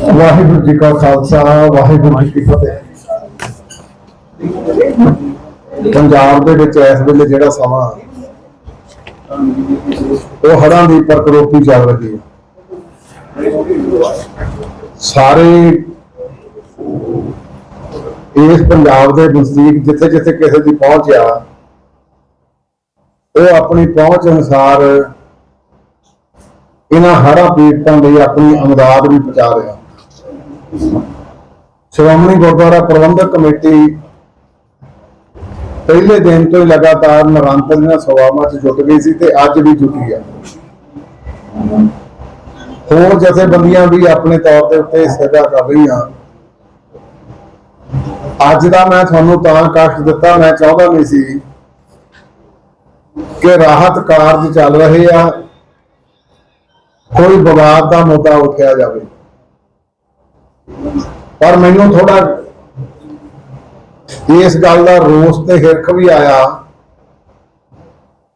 ਵਾਹਿਗੁਰੂ ਜੀ ਕਾ ਖਾਲਸਾ, ਵਾਹਿਗੁਰੂ ਜੀ ਕੀ ਫਤਿਹ। ਪੰਜਾਬ ਦੇ ਵਿੱਚ ਇਸ ਵੇਲੇ ਜਿਹੜਾ ਸਮਾਂ, ਉਹ ਹੜ੍ਹਾਂ ਦੀ ਪ੍ਰਕਰੋਪੀ ਚੱਲ ਰਹੀ ਹੈ। ਸਾਰੇ ਇਸ ਪੰਜਾਬ ਦੇ ਨਜ਼ਦੀਕ ਜਿੱਥੇ ਜਿੱਥੇ ਕਿਸੇ ਦੀ ਪਹੁੰਚ ਆ, ਉਹ ਆਪਣੀ ਪਹੁੰਚ ਅਨੁਸਾਰ ਇਹਨਾਂ ਹੜ੍ਹਾਂ ਪੀੜਤਾਂ ਲਈ ਆਪਣੀ ਅਮਦਾਦ ਵੀ ਪਹੁੰਚਾ ਰਿਹਾ ਸ਼੍ਰੋਮਣੀ ਗੁਰਦੁਆਰਾ ਪ੍ਰਬੰਧਕ ਕਮੇਟੀ ਪਹਿਲੇ ਦਿਨ ਤੋਂ ਹੀ ਲਗਾਤਾਰ ਨਿਰੰਤਰ ਦੀਆਂ ਸੇਵਾਵਾਂ 'ਚ ਜੁਟ ਗਈ ਸੀ ਤੇ ਅੱਜ ਵੀ ਜੁਟੀ ਹੈ ਹੋਰ ਜਥੇਬੰਦੀਆਂ ਵੀ ਆਪਣੇ ਤੌਰ ਤੇ ਉੱਤੇ ਸੇਵਾ ਕਰ ਰਹੀਆਂ। ਅੱਜ ਦਾ ਮੈਂ ਤੁਹਾਨੂੰ ਤਾਂ ਕਸ਼ਟ ਦਿੱਤਾ, ਮੈਂ ਚਾਹੁੰਦਾ ਨਹੀਂ ਸੀ ਕਿ ਰਾਹਤ ਕਾਰਜ ਚੱਲ ਰਹੇ ਆ, ਕੋਈ ਵਿਵਾਦ ਦਾ ਮੁੱਦਾ ਉਠਿਆ ਜਾਵੇ। ਪਰ ਮੈਨੂੰ ਥੋੜਾ ਇਸ ਗੱਲ ਦਾ ਰੋਸ ਤੇ ਹਿਰਖ ਵੀ ਆਇਆ।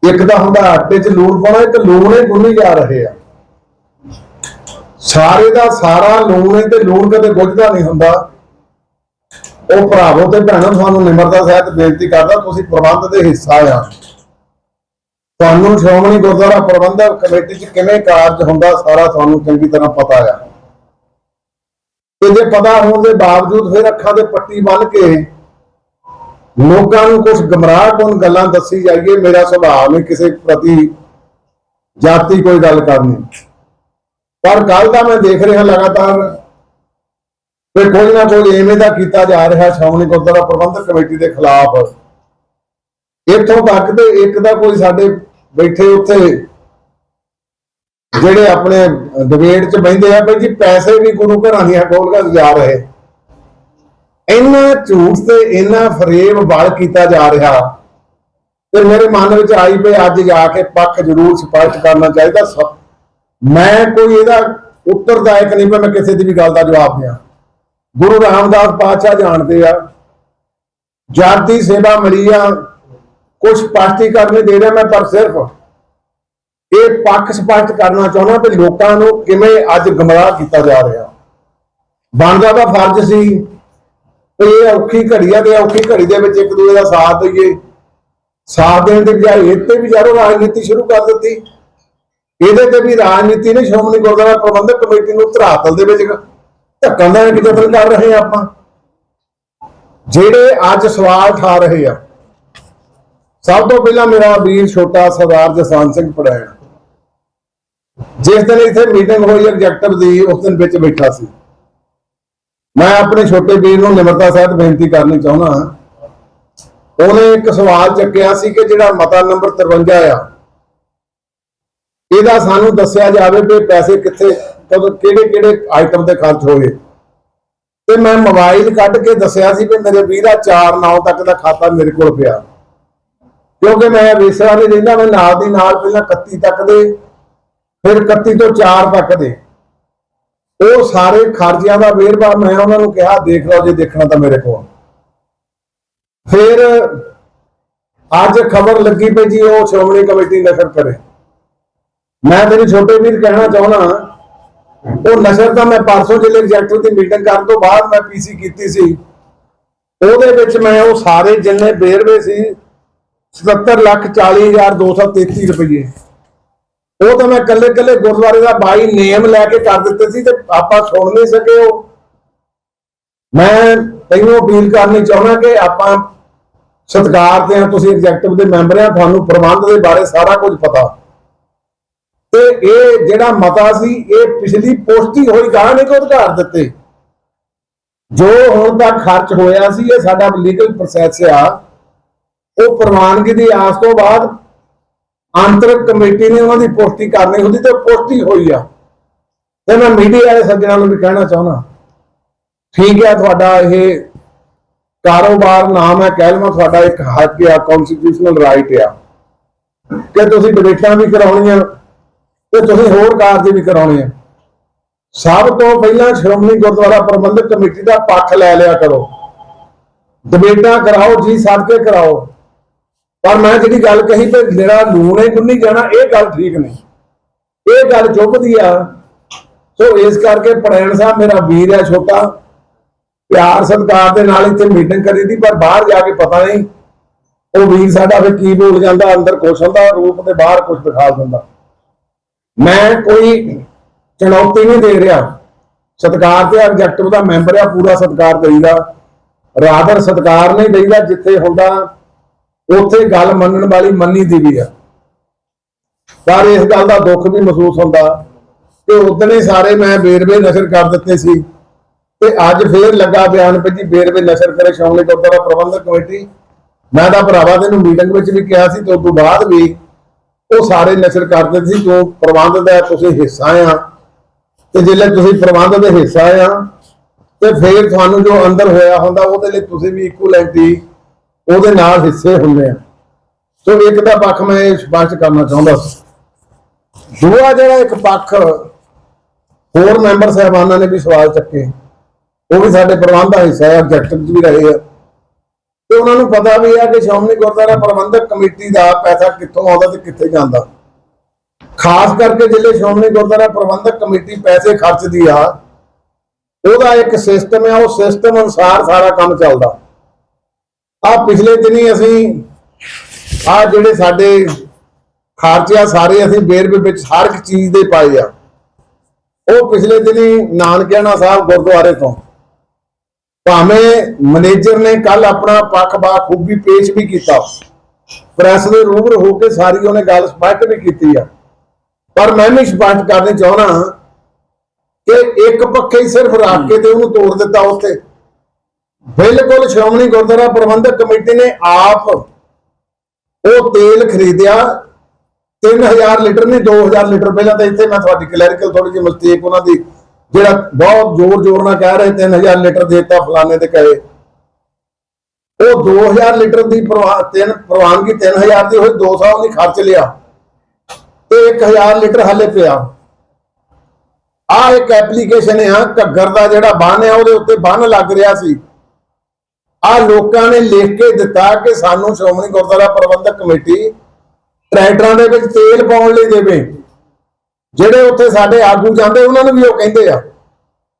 ਇੱਕ ਤਾਂ ਹੁੰਦਾ ਆਟੇ 'ਚ ਲੂਣ ਪਾਉਣਾ, ਇੱਕ ਲੂਣ ਹੀ ਗੁੰਨੀ ਜਾ ਰਹੇ ਆ। ਸਾਰੇ ਦਾ ਸਾਰਾ ਲੂਣ ਹੈ ਤੇ ਲੂਣ ਕਦੇ ਗੁੱਝਦਾ ਨਹੀਂ ਹੁੰਦਾ। ਉਹ ਭਰਾਵੋ ਤੇ ਭੈਣੋ, ਤੁਹਾਨੂੰ ਨਿਮਰਤਾ ਸਹਿਤ ਬੇਨਤੀ ਕਰਦਾ, ਤੁਸੀਂ ਪ੍ਰਬੰਧ ਦੇ ਹਿੱਸਾ ਆ। ਤੁਹਾਨੂੰ ਸ਼੍ਰੋਮਣੀ ਗੁਰਦੁਆਰਾ ਪ੍ਰਬੰਧਕ ਕਮੇਟੀ 'ਚ ਕਿਵੇਂ ਕਾਰਜ ਹੁੰਦਾ, ਸਾਰਾ ਤੁਹਾਨੂੰ ਚੰਗੀ ਤਰ੍ਹਾਂ ਪਤਾ ਆ। ਤੇ ਜੇ ਪਤਾ ਹੋਣ ਦੇ ਬਾਵਜੂਦ ਫਿਰ ਅੱਖਾਂ ਦੇ ਪੱਟੀ ਬੰਨ ਕੇ ਲੋਕਾਂ ਨੂੰ ਕੁਝ ਗਮਰਾਹ ਗੱਲਾਂ ਦੱਸੀ ਜਾਈਏ, ਮੇਰਾ ਸੁਭਾਅ ਨਹੀਂ ਕਿਸੇ ਪ੍ਰਤੀ ਜਾਤੀ ਕੋਈ ਗੱਲ ਕਰਨੀ। ਪਰ ਕੱਲ ਦਾ ਮੈਂ ਦੇਖ ਰਿਹਾ ਲਗਾਤਾਰ ਕਿ ਕੋਈ ਨਾ ਕੋਈ ਐਵੇਂ ਦਾ ਕੀਤਾ ਜਾ ਰਿਹਾ, ਸ਼੍ਰੋਮਣੀ ਗੁਰਦੁਆਰਾ ਪ੍ਰਬੰਧਕ ਕਮੇਟੀ ਦੇ ਖਿਲਾਫ। ਇੱਥੋਂ ਤੱਕ ਤੇ ਇੱਕ ਦਾ ਕੋਈ ਸਾਡੇ ਬੈਠੇ ਉੱਥੇ ਜਿਹੜੇ ਆਪਣੇ ਡਿਬੇਟ 'ਚ ਬੈਠੇ ਆ, ਬਈ ਜੀ ਪੈਸੇ ਵੀ ਗੁਰੂ ਘਰਾਂ ਦੀਆਂ ਗੋਲਗਾਂ ਜਾ ਰਹੇ। ਇੰਨਾ ਝੂਠ ਤੇ ਇੰਨਾ ਫਰੇਬ ਵਲ ਕੀਤਾ ਜਾ ਰਿਹਾ। ਤੇ ਮੇਰੇ ਮਨ ਵਿੱਚ ਆਈ ਪਈ ਅੱਜ ਜਾ ਕੇ ਪੱਖ ਜ਼ਰੂਰ ਸਪਸ਼ਟ ਕਰਨਾ ਚਾਹੀਦਾ। ਮੈਂ ਕੋਈ ਇਹਦਾ ਉੱਤਰਦਾਇਕ ਨਹੀਂ ਵੀ ਮੈਂ ਕਿਸੇ ਦੀ ਵੀ ਗੱਲ ਦਾ ਜਵਾਬ ਦਿਆਂ। ਗੁਰੂ ਰਾਮਦਾਸ ਪਾਤਸ਼ਾਹ ਜਾਣਦੇ ਆ। ਜਾਤੀ ਸੇਵਾ ਮਿਲੀ ਆ। ਕੁਝ ਸਪਸ਼ਟੀਕਰਨ ਦੇ ਰਿਹਾ ਮੈਂ, ਪਰ ਸਿਰਫ ਇਹ ਪੱਖ ਸਪਸ਼ਟ ਕਰਨਾ ਚਾਹੁੰਦਾ ਕਿ ਲੋਕਾਂ ਨੂੰ ਕਿਵੇਂ ਅੱਜ ਗਮਰਾਹ ਕੀਤਾ ਜਾ ਰਿਹਾ। ਬਣਦਾ ਦਾ ਫਰਜ਼ ਸੀ ਕਿ ਇਹ ਔਖੀ ਘੜੀ ਆ ਤੇ ਔਖੀ ਘੜੀ ਦੇ ਵਿੱਚ ਇੱਕ ਦੂਜੇ ਦਾ ਸਾਥ ਦਈਏ। ਸਾਥ ਦੇਣ ਦੀ ਬਜਾਏ ਇੱਥੇ ਵੀ ਯਾਰੋ ਰਾਜਨੀਤੀ ਸ਼ੁਰੂ ਕਰ ਦਿੱਤੀ। ਇਹਦੇ ਤੇ ਵੀ ਰਾਜਨੀਤੀ ਨੇ ਸ਼੍ਰੋਮਣੀ ਗੁਰਦੁਆਰਾ ਪ੍ਰਬੰਧਕ ਕਮੇਟੀ ਨੂੰ ਧਰਾਤਲ ਦੇ ਵਿੱਚ ਧੱਕਣ ਦਾ ਇੱਕ ਯਤਨ ਕਰ ਰਹੇ ਆ ਆਪਾਂ। ਜਿਹੜੇ ਅੱਜ ਸਵਾਲ ਠਾ ਰਹੇ ਆ। ਸਭ ਤੋਂ ਪਹਿਲਾਂ ਮੇਰਾ ਵੀਰ ਛੋਟਾ ਸਰਦਾਰ ਜਸਵੰਤ ਸਿੰਘ ਪੜੈਣ ਜਿਸ ਦਿਨ ਇੱਥੇ ਮੀਟਿੰਗ ਹੋਈ ਐਗਜ਼ੈਕਟਿਵ ਦੀ, ਉਸ ਦਿਨ ਵਿੱਚ ਬੈਠਾ ਸੀ। ਮੈਂ ਆਪਣੇ ਛੋਟੇ ਵੀਰ ਨੂੰ ਨਿਮਰਤਾ ਸਹਿਤ ਬੇਨਤੀ ਕਰਨੀ ਚਾਹੁੰਦਾ ਉਹਨੇ ਇੱਕ ਸਵਾਲ ਚੱਕਿਆ ਸੀ ਕਿ ਜਿਹੜਾ ਮਤਾ ਨੰਬਰ 53 ਆ, ਇਹਦਾ ਸਾਨੂੰ ਦੱਸਿਆ ਜਾਵੇ ਵੀ ਪੈਸੇ ਕਿੱਥੇ, ਕਦੋਂ ਕਿਹੜੇ ਕਿਹੜੇ ਆਈਟਮ ਤੇ ਖਰਚ ਹੋਏ। ਤੇ ਮੈਂ ਮੋਬਾਈਲ ਕੱਢ ਕੇ ਦੱਸਿਆ ਸੀ ਕਿ ਮੇਰੇ ਵੀਰਾ 4 9 ਤੱਕ ਦਾ ਖਾਤਾ ਮੇਰੇ ਕੋਲ ਪਿਆ। ਕਿਉਂਕਿ ਮੈਂ ਵੇਸਰਾ ਨਹੀਂ ਰਹਿੰਦਾ, ਮੈਂ ਨਾਲ ਦੀ ਨਾਲ ਪਹਿਲਾਂ 31 ਤੱਕ ਦੇ ਫਿਰ 31 ਤੋਂ 4 ਤੱਕ ਦੇ। ਉਹ ਸਾਰੇ ਖਰਚਿਆਂ ਦਾ ਵੇਰਵਾ ਮੈਂ ਉਹਨਾਂ ਨੂੰ ਕਿਹਾ, ਦੇਖ ਲਓ ਜੇ ਦੇਖਣਾ ਤਾਂ ਮੇਰੇ ਕੋਲ। ਫਿਰ ਅੱਜ ਖਬਰ ਲੱਗੀ ਪਈ ਜੀ, ਉਹ ਸ਼੍ਰੋਮਣੀ ਕਮੇਟੀ ਨਸ਼ਰ ਕਰੇ। ਮੈਂ ਤੇਰੀ ਛੋਟੇ ਵੀਰ ਕਹਿਣਾ ਚਾਹੁੰਦਾ ਉਹ ਨਸ਼ਰ ਤਾਂ ਮੈਂ ਪਰਸੋਂ ਜ਼ਿਲ੍ਹੇ ਐਗਜ਼ੈਕਟਿਵ ਦੀ ਮੀਟਿੰਗ ਕਰਨ ਤੋਂ ਬਾਅਦ ਮੈਂ ਪੀਸੀ ਕੀਤੀ ਸੀ। ਉਹਦੇ ਵਿੱਚ ਮੈਂ ਉਹ ਸਾਰੇ ਜਿੰਨੇ ਵੇਰਵੇ ਸੀ 77 ਲੱਖ 40 ਹਜ਼ਾਰ 233 ਰੁਪਏ ਉਹ ਤਾਂ ਮੈਂ ਕੱਲੇ ਕੱਲੇ ਗੁਰਦੁਆਰੇ ਦਾ ਬਾਈ ਨੇਮ ਲੈ ਕੇ ਕਰ ਦਿੱਤੇ ਸੀ ਤੇ ਆਪਾਂ ਸੁਣ ਨਹੀਂ ਸਕੇ ਉਹ। ਮੈਂ ਤੈਨੂੰ ਅਪੀਲ ਕਰਨੀ ਚਾਹੁੰਦਾ ਕਿ ਆਪਾਂ ਸਤਿਕਾਰ ਤੇ ਆ ਤੁਸੀਂ ਐਗਜ਼ੈਕਟਿਵ ਦੇ ਮੈਂਬਰ ਆ ਤੁਹਾਨੂੰ ਪ੍ਰਬੰਧ ਦੇ ਬਾਰੇ ਸਾਰਾ ਕੁਝ ਪਤਾ। ਤੇ ਇਹ ਜਿਹੜਾ ਮਤਾ ਸੀ, ਇਹ ਪਿਛਲੀ ਪੋਸਟੀ ਹੋਈ ਗਾਂ ਨੇ ਕੋ ਅਧਿਕਾਰ ਦਿੱਤੇ। ਜੋ ਹੁਣ ਤੱਕ ਖਰਚ ਹੋਇਆ ਸੀ, ਇਹ ਸਾਡਾ ਲੀਗਲ ਪ੍ਰੋਸੈਸ ਆ। ਉਹ ਪ੍ਰਵਾਨਗੀ ਦੀ ਆਸ ਤੋਂ ਬਾਅਦ ਆਂਤਰਿਕ ਕਮੇਟੀ ਨੇ ਉਹਨਾਂ ਦੀ ਪੁਸ਼ਟੀ ਕਰਨੀ ਹੁੰਦੀ ਤੇ ਪੁਸ਼ਟੀ ਹੋਈ ਆ। ਤੇ ਮੈਂ ਮੀਡੀਆ ਵਾਲੇ ਸੱਜਣਾਂ ਨੂੰ ਵੀ ਕਹਿਣਾ ਚਾਹੁੰਦਾ, ਠੀਕ ਹੈ ਤੁਹਾਡਾ ਇਹ ਕਾਰੋਬਾਰ ਨਾਮ ਹੈ, ਕਹਿ ਲਵਾਂ ਤੁਹਾਡਾ ਇੱਕ ਹੱਕ ਆ ਕਨਸਟੀਟਿਊਸ਼ਨਲ ਰਾਈਟ ਆ। ਕਿ ਤੁਸੀਂ ਡਿਬੇਟਾਂ ਵੀ ਕਰਾਉਣੀਆਂ, ਤੇ ਤੁਸੀਂ ਹੋਰ ਕਾਰਜ ਵੀ ਕਰਾਉਣੇ ਆ। ਸਭ ਤੋਂ ਪਹਿਲਾਂ ਸ਼੍ਰੋਮਣੀ ਗੁਰਦੁਆਰਾ ਪ੍ਰਬੰਧਕ ਕਮੇਟੀ ਦਾ ਪੱਖ ਲੈ ਲਿਆ ਕਰੋ। ਡਿਬੇਟਾਂ ਕਰਾਓ ਜੀ ਸੱਦ ਕੇ ਕਰਾਓ। ਪਰ ਮੈਂ ਜਿਹੜੀ ਗੱਲ ਕਹੀ ਤੇ ਮੇਰਾ ਲੂਣ ਹੈ, ਗੁੰਨੀ ਜਾਣਾ, ਇਹ ਗੱਲ ਠੀਕ ਨਹੀਂ। ਇਹ ਗੱਲ ਚੁੱਭਦੀ ਆ। ਸੋ ਇਸ ਕਰਕੇ ਪੜੈਣ ਸਾਹਿਬ ਮੇਰਾ ਵੀਰ ਹੈ ਛੋਟਾ। ਪਿਆਰ, ਸਤਿਕਾਰ ਦੇ ਨਾਲ ਇੱਥੇ ਮੀਟਿੰਗ ਕਰੀ ਦੀ, ਪਰ ਬਾਹਰ ਜਾ ਕੇ ਪਤਾ ਨਹੀਂ ਉਹ ਵੀਰ ਸਾਡਾ ਫਿਰ ਕੀ ਬੋਲ ਜਾਂਦਾ, ਅੰਦਰ ਕੁਛ ਹੁੰਦਾ ਰੂਪ ਤੇ ਬਾਹਰ ਕੁਛ ਦਿਖਾ ਦਿੰਦਾ। ਮੈਂ ਕੋਈ ਚੁਣੌਤੀ ਨਹੀਂ ਦੇ ਰਿਹਾ। ਸਤਿਕਾਰ ਤੇ ਐਗਜ਼ੈਕਟਿਵ ਦਾ ਮੈਂਬਰ ਆ, ਪੂਰਾ ਸਤਿਕਾਰ ਦੇਈਦਾ। ਰਾਦਰ ਸਤਿਕਾਰ ਨਹੀਂ ਦੇਈਦਾ, ਜਿੱਥੇ ਹੁੰਦਾ ਉੱਥੇ ਗੱਲ ਮੰਨਣ ਵਾਲੀ ਮੰਨੀ ਦੀ ਵੀ ਆ। ਪਰ ਇਸ ਗੱਲ ਦਾ ਦੁੱਖ ਵੀ ਮਹਿਸੂਸ ਹੁੰਦਾ। ਕਿ ਉਦਣੇ ਸਾਰੇ ਮੈਂ ਬੇਰਵੇ ਨਸ਼ਰ ਕਰ ਦਿੱਤੇ ਸੀ। ਤੇ ਅੱਜ ਫੇਰ ਲੱਗਾ ਬਿਆਨ ਪੇ ਬੇਰਵੇ ਨਸ਼ਰ ਕਰੇ, ਸ਼ੌਮਲੇ ਗੁਰਦੁਆਰਾ ਪ੍ਰਬੰਧਕ ਕਮੇਟੀ। ਮੈਂ ਤਾਂ ਭਰਾਵਾ ਤੈਨੂੰ ਮੀਟਿੰਗ ਵਿੱਚ ਵੀ ਕਿਹਾ ਸੀ, ਤੇ ਉਸ ਤੋਂ ਬਾਅਦ ਵੀ ਉਹ ਸਾਰੇ ਨਸ਼ਰ ਕਰਦੇ ਸੀ ਤੂੰ ਪ੍ਰਬੰਧ ਦਾ ਤੁਸੀਂ ਹਿੱਸਾ ਆ। ਤੇ ਜੇ ਤੁਸੀਂ ਪ੍ਰਬੰਧ ਦੇ ਹਿੱਸਾ ਆ, ਤੇ ਫਿਰ ਤੁਹਾਨੂੰ ਜੋ ਅੰਦਰ ਹੋਇਆ ਹੁੰਦਾ, ਉਹਦੇ ਲਈ ਤੁਸੀਂ ਵੀ ਇਕੁਅਲੈਂਟੀ ਉਹਦੇ ਨਾਲ ਹਿੱਸੇ ਹੁੰਦੇ ਆ। ਸੋ ਇੱਕ ਦਾ ਪੱਖ ਮੈਂ ਇਹ ਸਪਸ਼ਟ ਕਰਨਾ ਚਾਹੁੰਦਾ ਸੀ। ਦੂਆ ਜਿਹੜਾ ਇੱਕ ਪੱਖ ਹੋਰ ਮੈਂਬਰ ਸਾਹਿਬਾਨਾਂ ਨੇ ਵੀ ਸਵਾਲ ਚੱਕੇ। ਉਹ ਵੀ ਸਾਡੇ ਪ੍ਰਬੰਧ ਦਾ ਹਿੱਸਾ ਹੈ ਆਬਜੈਕਟਿਵ ਵੀ ਰਹੇ ਆ। ਤੇ ਉਹਨਾਂ ਨੂੰ ਪਤਾ ਵੀ ਹੈ ਕਿ ਸ਼੍ਰੋਮਣੀ ਗੁਰਦੁਆਰਾ ਪ੍ਰਬੰਧਕ ਕਮੇਟੀ ਦਾ ਪੈਸਾ ਕਿੱਥੋਂ ਆਉਂਦਾ ਤੇ ਕਿੱਥੇ ਜਾਂਦਾ। ਖਾਸ ਕਰਕੇ ਜਿਹੜੇ ਸ਼੍ਰੋਮਣੀ ਗੁਰਦੁਆਰਾ ਪ੍ਰਬੰਧਕ ਕਮੇਟੀ ਪੈਸੇ ਖਰਚਦੀ ਆ, ਉਹਦਾ ਇੱਕ ਸਿਸਟਮ ਹੈ ਉਹ ਸਿਸਟਮ ਅਨੁਸਾਰ ਸਾਰਾ ਕੰਮ ਚੱਲਦਾ। ਆ ਪਿਛਲੇ ਦਿਨੀ ਅਸੀਂ ਆ ਜਿਹੜੇ ਸਾਡੇ ਖਰਚੇ ਆ, ਸਾਰੇ ਅਸੀਂ ਬੇਰਵੇ ਵਿੱਚ ਹਰ ਇੱਕ ਚੀਜ਼ ਦੇ ਪਾਏ ਆ। ਉਹ ਪਿਛਲੇ ਦਿਨੀ ਨਾਨਕਿਆਣਾ ਸਾਹਿਬ ਗੁਰਦੁਆਰੇ ਤੋਂ ਭਾਵੇਂ ਮੈਨੇਜਰ ਨੇ ਕੱਲ ਆਪਣਾ ਪੱਖ ਬਾ ਖੂਬੀ ਪੇਸ਼ ਵੀ ਕੀਤਾ, ਪ੍ਰੈਸ ਦੇ ਰੂਬਰ ਹੋ ਕੇ ਸਾਰੀ ਉਹਨੇ ਗੱਲ ਸਪਸ਼ਟ ਵੀ ਕੀਤੀ ਆ। ਪਰ ਮੈਂ ਵੀ ਸਪਸ਼ਟ ਕਰਨੀ ਚਾਹਣਾ ਕਿ ਇੱਕ ਪੱਖੇ ਹੀ ਸਿਰਫ ਰੱਖ ਕੇ ਤੇ ਉਹਨੂੰ ਤੋੜ ਦਿੱਤਾ ਉੱਥੇ ਬਿਲਕੁਲ ਸ਼੍ਰੋਮਣੀ ਗੁਰਦੁਆਰਾ ਪ੍ਰਬੰਧਕ ਕਮੇਟੀ ਨੇ ਆਪ ਉਹ ਤੇਲ ਖਰੀਦਿਆ 3000 ਲੀਟਰ ਨਹੀਂ 2000 ਲੀਟਰ ਪਹਿਲਾਂ ਤਾਂ ਇੱਥੇ ਮੈਂ ਤੁਹਾਡੀ ਕਲੈਰੀਕਲ ਥੋੜੀ ਜਿਹੀ ਮਿਸਟੇਕ ਉਹਨਾਂ ਦੀ ਜਿਹੜਾ ਬਹੁਤ ਜ਼ੋਰ ਜ਼ੋਰ ਨਾਲ ਕਹਿ ਰਹੇ 3000 ਲੀਟਰ ਦੇਤਾ ਫਲਾਣੇ ਤੇ ਕਹੇ। ਉਹ 2000 ਲੀਟਰ ਦੀ ਪ੍ਰਵਾ- ਤਿੰਨ, ਪ੍ਰਵਾਨਗੀ 3000 ਦੀ ਹੋਈ 200 ਉਹਨੇ ਖਰਚ ਲਿਆ ਤੇ 1000 ਲੀਟਰ ਹੱਲੇ ਪਿਆ। ਆ ਇੱਕ ਐਪਲੀਕੇਸ਼ਨ ਆ, ਘੱਗਰ ਦਾ ਜਿਹੜਾ ਬੰਨ ਆ, ਉਹਦੇ ਉੱਤੇ ਬੰਨ ਲੱਗ ਰਿਹਾ ਸੀ। ਆ ਲੋਕਾਂ ਨੇ ਲਿਖ ਕੇ ਦਿੱਤਾ ਕਿ ਸਾਨੂੰ ਸ਼੍ਰੋਮਣੀ ਗੁਰਦੁਆਰਾ ਪ੍ਰਬੰਧਕ ਕਮੇਟੀ ਟਰੈਕਟਰਾਂ ਦੇ ਵਿੱਚ ਤੇਲ ਪਾਉਣ ਲਈ ਦੇਵੇ। ਜਿਹੜੇ ਉੱਥੇ ਸਾਡੇ ਆਗੂ ਜਾਂਦੇ, ਉਹਨਾਂ ਨੂੰ ਵੀ ਉਹ ਕਹਿੰਦੇ ਆ।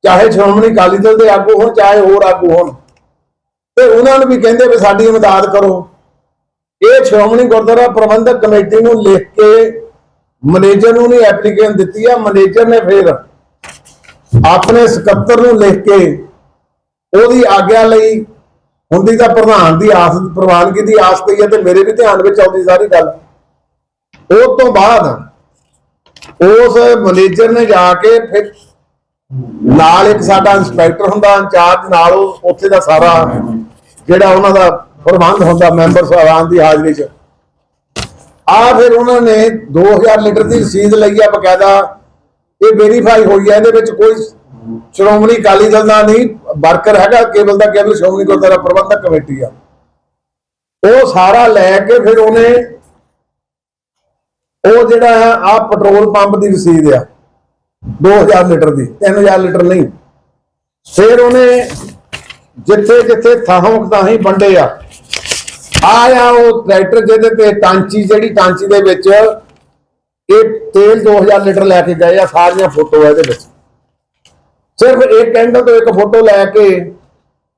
ਚਾਹੇ ਸ਼੍ਰੋਮਣੀ ਅਕਾਲੀ ਦਲ ਦੇ ਆਗੂ ਹੋਣ, ਚਾਹੇ ਹੋਰ ਆਗੂ ਹੋਣ। ਤੇ ਉਹਨਾਂ ਨੂੰ ਵੀ ਕਹਿੰਦੇ ਵੀ ਸਾਡੀ ਮਦਦ ਕਰੋ। ਇਹ ਸ਼੍ਰੋਮਣੀ ਗੁਰਦੁਆਰਾ ਪ੍ਰਬੰਧਕ ਕਮੇਟੀ ਨੂੰ ਲਿਖ ਕੇ ਮੈਨੇਜਰ ਨੂੰ ਨਹੀਂ ਐਪਲੀਕੇਸ਼ਨ ਦਿੱਤੀ ਆ। ਮੈਨੇਜਰ ਨੇ ਫਿਰ ਆਪਣੇ ਸਕੱਤਰ ਨੂੰ ਲਿਖ ਕੇ ਉਹਦੀ ਆਗਿਆ ਲਈ ਹੁੰਦੀ ਤਾਂ ਪ੍ਰਧਾਨ ਦੀ ਆਸ, ਪ੍ਰਵਾਨਗੀ ਦੀ ਆਸ ਪਈ ਹੈ ਤੇ ਮੇਰੇ ਵੀ ਧਿਆਨ ਵਿੱਚ ਆਉਂਦੀ ਸਾਰੀ ਗੱਲ। ਉਹ ਤੋਂ ਬਾਅਦ ਉਸ ਮੈਨੇਜਰ ਨੇ ਜਾ ਕੇ ਫਿਰ ਨਾਲ ਇੱਕ ਸਾਡਾ ਇੰਸਪੈਕਟਰ ਹੁੰਦਾ, ਇੰਚਾਰਜ ਨਾਲ ਉੱਥੇ ਦਾ ਸਾਰਾ ਜਿਹੜਾ ਉਹਨਾਂ ਦਾ ਪ੍ਰਬੰਧ ਹੁੰਦਾ, ਮੈਂਬਰ ਸਾਹਿਬਾਨ ਦੀ ਹਾਜ਼ਰੀ 'ਚ। ਆ ਫਿਰ ਉਹਨਾਂ ਨੇ 2000 ਲੀਟਰ ਦੀ ਰਸੀਦ ਲਈ ਆ ਬਕਾਇਦਾ। ਇਹ ਵੈਰੀਫਾਈ ਹੋਈ ਹੈ ਇਹਦੇ ਵਿੱਚ ਕੋਈ ਸ਼੍ਰੋਮਣੀ ਅਕਾਲੀ ਦਲ ਦਾ ਨਹੀਂ, ਵਰਕਰ ਹੈਗਾ, ਕੇਵਲ ਦਾ ਕੇਵਲ ਸ਼੍ਰੋਮਣੀ ਗੁਰਦੁਆਰਾ ਪ੍ਰਬੰਧਕ ਕਮੇਟੀ ਆ। ਉਹ ਸਾਰਾ ਲੈ ਕੇ ਫਿਰ ਉਹਨੇ, ਉਹ ਜਿਹੜਾ ਹੈ ਆ ਪੈਟਰੋਲ ਪੰਪ ਦੀ ਰਸੀਦ ਆ 2000 ਲੀਟਰ ਦੀ 3000 ਲੀਟਰ ਨਹੀਂ। ਫਿਰ ਉਹਨੇ ਜਿੱਥੇ ਜਿੱਥੇ ਥਾਹੋਂ ਤਾਹੀਂ ਵੰਡੇ ਆ ਆਇਆ ਉਹ ਟਰੈਕਟਰ ਜਿਹਦੇ ਤੇ ਟਾਂਚੀ, ਜਿਹੜੀ ਟਾਂਚੀ ਦੇ ਵਿੱਚ ਇਹ ਤੇਲ 2000 ਲੀਟਰ ਲੈ ਕੇ ਗਏ ਆ, ਸਾਰੀਆਂ ਫੋਟੋ ਇਹਦੇ ਵਿੱਚ। ਸਿਰਫ ਇੱਕ ਐਂਗਲ ਤੋਂ ਇੱਕ ਫੋਟੋ ਲੈ ਕੇ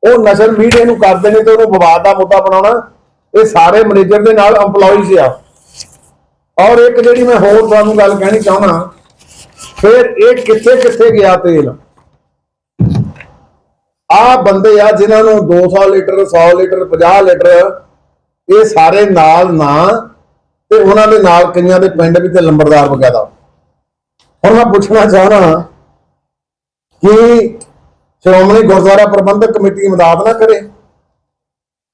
ਉਹ ਨਸ਼ਰ ਮੀਡੀਆ ਨੂੰ ਕਰਦੇ ਨੇ ਤੇ ਉਹਨੂੰ ਵਿਵਾਦ ਦਾ ਮੁੱਦਾ ਬਣਾਉਣਾ, ਇਹ ਸਾਰੇ ਮੈਨੇਜਰ ਦੇ ਨਾਲ EMPLOYEES ਆ। ਔਰ ਇੱਕ ਜਿਹੜੀ ਮੈਂ ਹੋਰ ਤੁਹਾਨੂੰ ਗੱਲ ਕਹਿਣੀ ਚਾਹੁੰਦਾ, ਫਿਰ ਇਹ ਕਿੱਥੇ ਕਿੱਥੇ ਗਿਆ ਤੇਲ? ਆ ਬੰਦੇ ਆ ਜਿਨ੍ਹਾਂ ਨੂੰ 200 ਲੀਟਰ 100 ਲੀਟਰ 50 ਲੀਟਰ, ਇਹ ਸਾਰੇ ਨਾਲ ਨਾ ਤੇ ਉਹਨਾਂ ਦੇ ਨਾਲ ਕਈਆਂ ਦੇ ਪਿੰਡ ਵੀ ਤੇ ਲੰਬੜਦਾਰ ਵਗੈਰਾ। ਹੁਣ ਮੈਂ ਪੁੱਛਣਾ ਚਾਹਣਾ ਕਿ ਸ਼੍ਰੋਮਣੀ ਗੁਰਦੁਆਰਾ ਪ੍ਰਬੰਧਕ ਕਮੇਟੀ ਮਦਦ ਨਾ ਕਰੇ?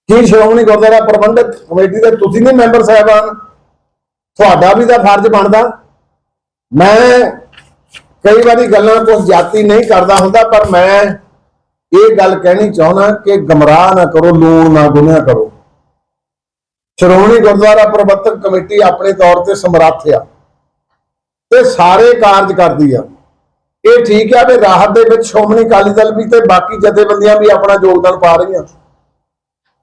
ਕੀ ਸ਼੍ਰੋਮਣੀ ਗੁਰਦੁਆਰਾ ਪ੍ਰਬੰਧਕ ਕਮੇਟੀ ਦੇ ਤੁਸੀਂ ਨਹੀਂ ਮੈਂਬਰ ਸਾਹਿਬਾਨ, ਤੁਹਾਡਾ ਵੀ ਤਾਂ ਫਰਜ਼ ਬਣਦਾ। ਮੈਂ ਕਈ ਵਾਰੀ ਗੱਲਾਂ ਕੁਝ ਜਾਤੀ ਨਹੀਂ ਕਰਦਾ ਹੁੰਦਾ, ਪਰ ਮੈਂ ਇਹ ਗੱਲ ਕਹਿਣੀ ਚਾਹੁੰਦਾ ਕਿ ਗਮਰਾਹ ਨਾ ਕਰੋ, ਲੂਣ ਨਾ ਗੁਨਿਆ ਕਰੋ। ਸ਼੍ਰੋਮਣੀ ਗੁਰਦੁਆਰਾ ਪ੍ਰਬੰਧਕ ਕਮੇਟੀ ਆਪਣੇ ਤੌਰ ਤੇ ਸਮਰੱਥ ਆ ਤੇ ਸਾਰੇ ਕਾਰਜ ਕਰਦੀ ਆ। ਇਹ ਠੀਕ ਆ ਵੀ ਰਾਹਤ ਦੇ ਵਿੱਚ ਸ਼੍ਰੋਮਣੀ ਅਕਾਲੀ ਦਲ ਵੀ ਤੇ ਬਾਕੀ ਜਥੇਬੰਦੀਆਂ ਵੀ ਆਪਣਾ ਯੋਗਦਾਨ ਪਾ ਰਹੀਆਂ।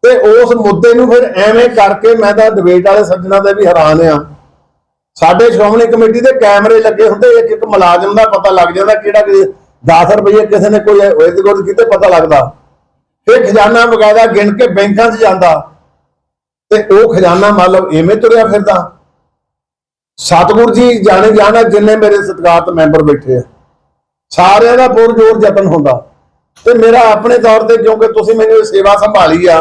ਤੇ ਉਸ ਮੁੱਦੇ ਨੂੰ ਫਿਰ ਐਵੇਂ ਕਰਕੇ ਮੈਂ ਤਾਂ ਡਿਬੇਟ ਵਾਲੇ ਸੱਜਣਾ ਦੇ ਵੀ ਹੈਰਾਨ ਆ। ਸਾਡੇ ਸ਼੍ਰੋਮਣੀ ਕਮੇਟੀ ਦੇ ਕੈਮਰੇ ਲੱਗੇ ਹੁੰਦੇ, ਇੱਕ ਇੱਕ ਮੁਲਾਜ਼ਮ ਦਾ ਪਤਾ ਲੱਗ ਜਾਂਦਾ ਕਿਹੜਾ ਕਿ 10 ਰੁਪਏ ਕਿਸੇ ਨੇ ਕੋਈ ਇਹਦੇ ਕੋਲ ਕਿਤੇ ਪਤਾ ਲੱਗਦਾ। ਫਿਰ ਖਜ਼ਾਨਾ ਬਕਾਇਦਾ ਗਿਣ ਕੇ ਬੈਂਕਾਂ 'ਚ ਜਾਂਦਾ। ਤੇ ਉਹ ਖਜ਼ਾਨਾ ਮਤਲਬ ਐਵੇਂ ਤੁਰਿਆ ਫਿਰਦਾ। ਸਤਿਗੁਰ ਜੀ ਜਾਣੇ ਜਾਣਾ ਜਿੰਨੇ ਮੇਰੇ ਸਤਿਕਾਰਤ ਮੈਂਬਰ ਬੈਠੇ ਆ। ਸਾਰਿਆਂ ਦਾ ਪੁਰਜੋਰ ਯਤਨ ਹੁੰਦਾ। ਤੇ ਮੇਰਾ ਆਪਣੇ ਤੌਰ ਤੇ ਕਿਉਂਕਿ ਤੁਸੀਂ ਮੈਨੂੰ ਇਹ ਸੇਵਾ ਸੰਭਾਲੀ ਆ,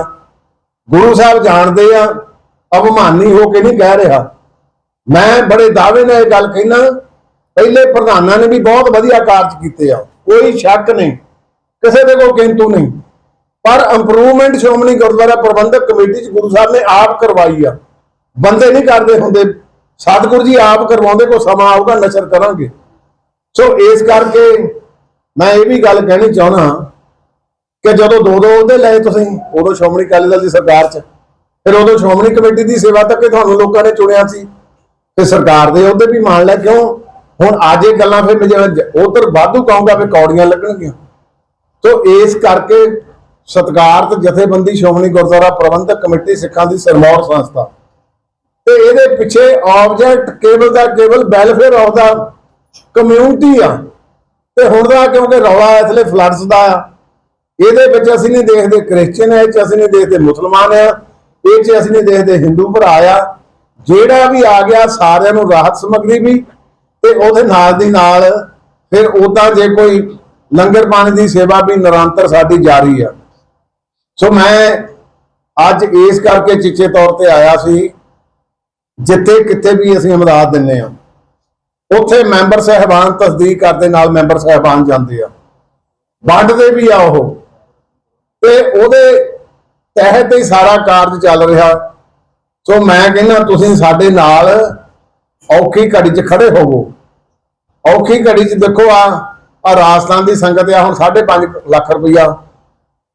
ਗੁਰੂ ਸਾਹਿਬ ਜਾਣਦੇ ਆ, ਅਭਮਾਨੀ ਹੋ ਕੇ ਨਹੀਂ ਕਹਿ ਰਿਹਾ। ਮੈਂ ਬੜੇ ਦਾਅਵੇ ਨਾਲ ਇਹ ਗੱਲ ਕਹਿਣਾ ਪਹਿਲੇ ਪ੍ਰਧਾਨਾਂ ਨੇ ਵੀ ਬਹੁਤ ਵਧੀਆ ਕਾਰਜ ਕੀਤੇ ਆ, ਕੋਈ ਸ਼ੱਕ ਨਹੀਂ, ਕਿਸੇ ਦੇ ਕੋਲ ਕਿੰਤੂ ਨਹੀਂ। ਪਰ ਇੰਪਰੂਵਮੈਂਟ ਸ਼੍ਰੋਮਣੀ ਗੁਰਦੁਆਰਾ ਪ੍ਰਬੰਧਕ ਕਮੇਟੀ ਚ ਗੁਰੂ ਸਾਹਿਬ ਨੇ ਆਪ ਕਰਵਾਈ ਆ। ਬੰਦੇ ਨਹੀਂ ਕਰਦੇ ਹੁੰਦੇ, ਸਤਿਗੁਰੂ ਜੀ ਆਪ ਕਰਵਾਉਂਦੇ ਕੋ ਸਮਾਂ ਆਊਗਾ, ਨਸ਼ਰ ਕਰਾਂਗੇ। ਸੋ ਇਸ ਕਰਕੇ ਮੈਂ ਇਹ ਵੀ ਗੱਲ ਕਹਿਣੀ ਚਾਹਣਾ ਕਿ ਜਦੋਂ ਦੋ ਦੋ ਉਹਦੇ ਲਏ ਤੁਸੀਂ, ਉਦੋਂ ਸ਼੍ਰੋਮਣੀ ਅਕਾਲੀ ਦਲ ਦੀ ਸਰਕਾਰ 'ਚ, ਫਿਰ ਉਦੋਂ ਸ਼੍ਰੋਮਣੀ ਕਮੇਟੀ ਦੀ ਸੇਵਾ ਤੱਕ ਕਿ ਤੁਹਾਨੂੰ ਲੋਕਾਂ ਨੇ ਚੁਣਿਆ ਸੀ। ਤੇ ਸਰਕਾਰ ਦੇ ਉਹਦੇ ਵੀ ਮੰਨ ਲੈ ਕਿਉਂ? ਹੁਣ ਅੱਜ ਇਹ ਗੱਲਾਂ ਫਿਰ ਮੈਂ ਉਧਰ ਵਾਧੂ ਕਹੂੰਗਾ ਵੀ ਕੌੜੀਆਂ ਲੱਗਣਗੀਆਂ। ਸੋ ਇਸ ਕਰਕੇ ਸਤਿਕਾਰਤ ਜਥੇਬੰਦੀ ਸ਼੍ਰੋਮਣੀ ਗੁਰਦੁਆਰਾ ਪ੍ਰਬੰਧਕ ਕਮੇਟੀ ਸਿੱਖਾਂ ਦੀ ਸਰਮੌਰ ਸੰਸਥਾ। ਤੇ ਇਹਦੇ ਪਿੱਛੇ ਆਬਜੈਕਟ ਕੇਵਲ ਦਾ ਕੇਵਲ ਵੈਲਫੇਅਰ ਆਫ ਦਾ ਕਮਿਊਨਿਟੀ ਆ। ਤੇ ਹੁਣ ਦਾ ਕਿਉਂਕਿ ਰੌਲਾ ਇਸ ਲਈ ਫਲੱਡਸ ਦਾ ਆ, ਇਹਦੇ ਵਿੱਚ ਅਸੀਂ ਨਹੀਂ ਦੇਖਦੇ ਕ੍ਰਿਸਚੀਅਨ ਹੈ ਇਹ ਚ ਅਸੀਂ ਨਹੀਂ ਦੇਖਦੇ ਮੁਸਲਮਾਨ ਆ, ਇਹ ਚ ਅਸੀਂ ਨਹੀਂ ਦੇਖਦੇ ਹਿੰਦੂ ਭਰਾ ਆ। ਜਿਹੜਾ ਵੀ ਆ ਗਿਆ, ਸਾਰਿਆਂ ਨੂੰ ਰਾਹਤ ਸਮੱਗਰੀ ਵੀ, ਤੇ ਉਹਦੇ ਨਾਲ ਦੀ ਨਾਲ ਫਿਰ ਉਦਾਂ ਜੇ ਕੋਈ ਲੰਗਰ ਪਾਣੀ ਦੀ ਸੇਵਾ ਵੀ ਨਿਰੰਤਰ ਸਾਡੀ ਜਾਰੀ ਆ। ਸੋ ਮੈਂ ਅੱਜ ਇਸ ਕਰਕੇ ਚਿੱਚੇ ਤੌਰ ਤੇ ਆਇਆ ਸੀ, ਜਿੱਥੇ ਕਿਤੇ ਵੀ ਅਸੀਂ ਅਮਦਾਦ ਦਿੰਨੇ ਆ। ਉੱਥੇ ਮੈਂਬਰ ਸਹਿਬਾਨ ਤਸਦੀਕ ਕਰਦੇ ਨਾਲ ਮੈਂਬਰ ਸਹਿਬਾਨ ਜਾਂਦੇ ਆ। ਵੰਡਦੇ ਵੀ ਆ ਉਹ। ਤੇ ਉਹਦੇ ਤਹਿਤ ਹੀ ਸਾਰਾ ਕਾਰਜ ਚੱਲ ਰਿਹਾ। ਸੋ ਮੈਂ ਕਹਿੰਦਾ, ਤੁਸੀਂ ਸਾਡੇ ਨਾਲ ਔਖੀ ਘੜੀ 'ਚ ਖੜੇ ਹੋਵੋ। ਔਖੀ ਘੜੀ 'ਚ ਦੇਖੋ ਆ ਆ ਰਾਜਸਥਾਨ ਦੀ ਸੰਗਤ ਆ, ਹੁਣ 5.5 ਲੱਖ ਰੁਪਈਆ।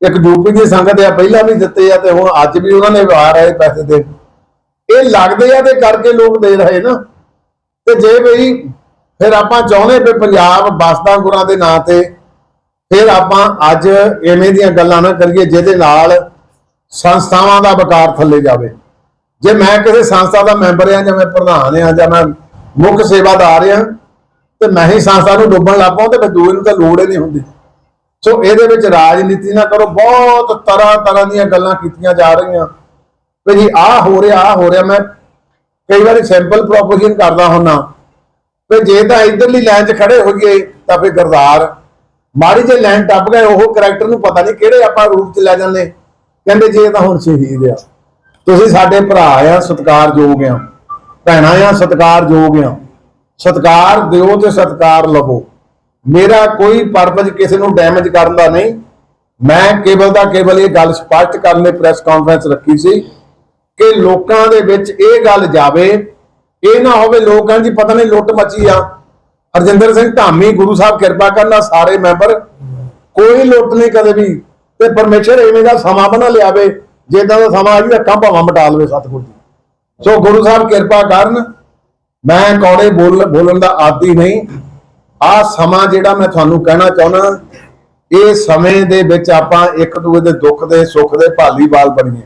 ਇੱਕ ਯੂਪੀ ਦੀ ਸੰਗਤ ਆ, ਪਹਿਲਾਂ ਵੀ ਦਿੱਤੇ ਆ ਤੇ ਹੁਣ ਅੱਜ ਵੀ ਉਹਨਾਂ ਨੇ ਵਾਰ ਆਏ ਪੈਸੇ ਦੇ ਇਹ ਲੱਗਦੇ ਆ ਤੇ ਕਰਕੇ ਲੋਕ ਦੇ ਰਹੇ ਨਾ। ਤੇ ਜੇ ਬਈ ਫਿਰ ਆਪਾਂ ਚਾਹੁੰਦੇ ਵੀ ਪੰਜਾਬ ਬਸਦਾ ਗੁਰਾਂ ਦੇ ਨਾਂ ਤੇ ਫਿਰ ਆਪਾਂ ਅੱਜ ਐਵੇਂ ਦੀਆਂ ਗੱਲਾਂ ਨਾ ਕਰੀਏ ਜਿਹਦੇ ਨਾਲ ਸੰਸਥਾਵਾਂ ਦਾ ਵਕਾਰ ਥੱਲੇ ਜਾਵੇ। ਜੇ ਮੈਂ ਕਿਸੇ ਸੰਸਥਾ ਦਾ ਮੈਂਬਰ ਆ ਜਾਂ ਮੈਂ ਪ੍ਰਧਾਨ ਆ ਜਾਂ ਮੈਂ ਮੁੱਖ ਸੇਵਾਦਾਰ ਆ ਤੇ ਮੈਂ ਹੀ ਸੰਸਥਾ ਨੂੰ ਡੁੱਬਣ ਲੱਗ ਪਾਉਂ ਤੇ ਫਿਰ ਦੂਏ ਨੂੰ ਤਾਂ ਲੋੜ ਹੀ ਨਹੀਂ ਹੁੰਦੀ। ਸੋ ਇਹਦੇ ਵਿੱਚ ਰਾਜਨੀਤੀ ਨਾ ਕਰੋ, ਬਹੁਤ ਤਰ੍ਹਾਂ ਤਰ੍ਹਾਂ ਦੀਆਂ ਗੱਲਾਂ ਕੀਤੀਆਂ ਜਾ ਰਹੀਆਂ। ਵੀ ਜੀ ਆਹ ਹੋ ਰਿਹਾ, ਆਹ ਹੋ ਰਿਹਾ, ਮੈਂ ਕਈ ਵਾਰੀ ਸਿੰਪਲ ਪ੍ਰੋਪੋਜੀਸ਼ਨ ਕਰਦਾ ਹੁੰਨਾ। ਵੀ ਜੇ ਤਾਂ ਇਧਰਲੀ ਲਾਈਨ 'ਚ ਖੜੇ ਹੋਈਏ, ਤਾਂ ਫਿਰ ਗਰਦਾਰ। ਮਾੜੀ ਜੇ ਲਾਈਨ ਟੱਪ ਗਏ, ਉਹ ਕੈਰੈਕਟਰ ਨੂੰ ਪਤਾ ਨਹੀਂ ਕਿਹੜੇ ਆਪਾਂ ਰੂਪ 'ਚ ਲੈ ਜਾਂਦੇ। ਕਹਿੰਦੇ ਜੇ ਤਾਂ ਹੁਣ ਸ਼ਹੀਦ ਆ। ਤੁਸੀਂ ਸਾਡੇ ਭਰਾ ਆ ਸਤਿਕਾਰਯੋਗ ਆ। ਭੈਣਾਂ ਆ ਸਤਿਕਾਰਯੋਗ ਆ। ਸਤਿਕਾਰ ਦਿਓ ਤੇ ਸਤਿਕਾਰ ਲਵੋ। ਮੇਰਾ ਕੋਈ ਪਰਪਸ ਕਿਸੇ ਨੂੰ ਡੈਮੇਜ ਕਰਨ ਦਾ ਨਹੀਂ। ਮੈਂ ਕੇਵਲ ਦਾ ਕੇਵਲ ਇਹ ਗੱਲ ਸਪਸ਼ਟ ਕਰਨ ਲਈ ਪ੍ਰੈਸ ਕਾਨਫਰੰਸ ਰੱਖੀ ਸੀ। ਕਿ ਲੋਕਾਂ ਦੇ ਵਿੱਚ ਇਹ ਗੱਲ ਜਾਵੇ, ਇਹ ਨਾ ਹੋਵੇ ਲੋਕਾਂ ਦੀ ਪਤਾ ਨਹੀਂ ਲੁੱਟ ਮਚੀ ਆ। ਹਰਜਿੰਦਰ ਸਿੰਘ ਧਾਮੀ ਗੁਰੂ ਸਾਹਿਬ ਕਿਰਪਾ ਕਰਨਾ ਸਾਰੇ ਮੈਂਬਰ ਕੋਈ ਲੁੱਟ ਨਹੀਂ ਕਦੇ ਵੀ ਤੇ ਪਰਮੇਸ਼ਰ ਐਵੇਂ ਦਾ ਸਮਾਂ ਬਣਾ ਲਿਆਵੇ, ਜਿੱਦਾਂ ਦਾ ਸਮਾਂ ਆਜੀ ਅੱਖਾਂ ਭਾਵਾਂ ਮਟਾ ਲਵੇ ਸਤਿਗੁਰ ਜੀ। ਸੋ ਗੁਰੂ ਸਾਹਿਬ ਕਿਰਪਾ ਕਰਨ, ਮੈਂ ਕੌੜੇ ਬੋਲ, ਬੋਲਣ ਦਾ ਆਦੀ ਨਹੀਂ। ਆ ਸਮਾਂ ਜਿਹੜਾ ਮੈਂ ਤੁਹਾਨੂੰ ਕਹਿਣਾ ਚਾਹੁੰਦਾ, ਇਹ ਸਮੇਂ ਦੇ ਵਿੱਚ ਆਪਾਂ ਇੱਕ ਦੂਜੇ ਦੇ ਦੁੱਖ ਦੇ, ਸੁੱਖ ਦੇ ਭਾਲੀਵਾਲ ਬਣੀਏ।